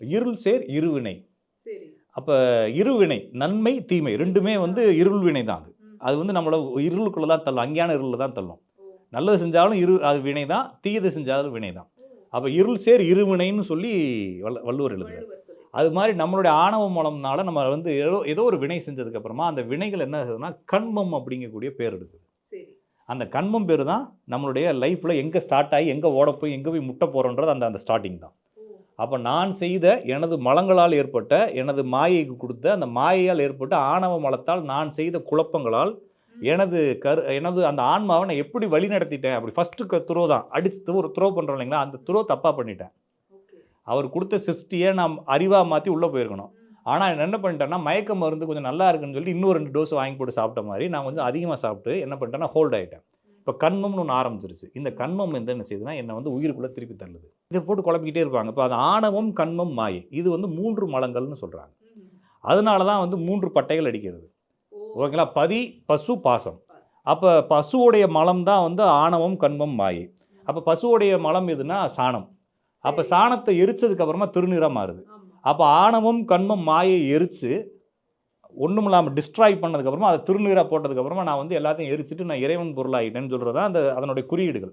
இருள் சேர் இருவினை. சரி. அப்போ இருவினை நன்மை தீமை ரெண்டுமே வந்து இருள் வினை தான் அது. அது வந்து நம்மளை இருளுக்குள்ளே தான் தள்ளும் அங்கேயான இருளில் தான் தள்ளும். நல்லது செஞ்சாலும் இரு அது வினை தான் தீயது செஞ்சாலும் வினை தான். அப்போ இருள் சேர் இருவினைன்னு சொல்லி வல்ல வள்ளுவர் எழுதுறாரு. அது மாதிரி நம்மளுடைய ஆணவ மூலம்னால நம்ம வந்து ஏதோ ஏதோ ஒரு வினை செஞ்சதுக்கு அப்புறமா அந்த வினைகள் என்ன ஆகுதுன்னா கண்மம் அப்படிங்கக்கூடிய பேர் எடுக்குது சரி. அந்த கண்மம் பேர் தான் நம்மளுடைய லைஃப்பில் எங்கே ஸ்டார்ட் ஆகி எங்கே ஓட போய் எங்கே போய் முட்டை போகிறோன்றது அந்த அந்த ஸ்டார்டிங் தான். அப்போ நான் செய்த எனது மலங்களால் ஏற்பட்ட எனது மாயைக்கு கொடுத்த அந்த மாயையால் ஏற்பட்ட ஆணவ மலத்தால் நான் செய்த குழப்பங்களால். எனது கரு எனது அந்த ஆன்மாவை நான் எப்படி வழி நடத்திட்டேன்? அப்படி ஃபஸ்ட்டு துரோ தான். அடிச்சு ஒரு த்ரோ பண்ணுறோம் இல்லைங்களா? அந்த த்ரோ தப்பாக பண்ணிட்டேன். அவர் கொடுத்த சிருஷ்டியை நான் அறிவாக மாற்றி உள்ளே போயிருக்கணும். ஆனால் நான் என்ன பண்ணிட்டேன்னா மயக்க மருந்து கொஞ்சம் நல்லா இருக்குன்னு சொல்லி இன்னும் ரெண்டு டோஸ் வாங்கி போட்டு சாப்பிட்ட மாதிரி நான் கொஞ்சம் அதிகமாக சாப்பிட்டு என்ன பண்ணிட்டேன்னா ஹோல்ட் ஆகிட்டேன் இப்போ கண்மம்னு ஒன்று ஆரம்பிச்சிருச்சு. இந்த கண்மம் வந்து என்ன செய்யுதுன்னா என்னை வந்து உயிருக்குள்ளே திருப்பி தள்ளுது. இதை போட்டு குழப்பிக்கிட்டே இருப்பாங்க. இப்போ அது ஆணவம் கண்மம் மாயை. இது வந்து மூன்று மலங்கள்னு சொல்கிறாங்க. அதனால தான் வந்து மூன்று பட்டைகள் அடிக்கிறது. ஓகேங்களா? பதி பசு பாசம். அப்போ பசுவுடைய மலம் தான் வந்து ஆணவம் கண்மம் மாயை. அப்போ பசுவுடைய மலம் எதுனா சாணம். அப்போ. சாணத்தை எரிச்சதுக்கு அப்புறமா திருநீராக மாறுது. அப்போ ஆணவம் கண்மம் மாயை எரித்து ஒன்றும் இல்லாமல் டிஸ்ட்ராய் பண்ணதுக்கப்புறமா அதை திருநீராக போட்டதுக்கப்புறமா நான் வந்து எல்லாத்தையும் எரிச்சிட்டு நான் இறைவன் பொருளாகிட்டேன்னு சொல்கிறது தான் அந்த அதனுடைய குறியீடுகள்.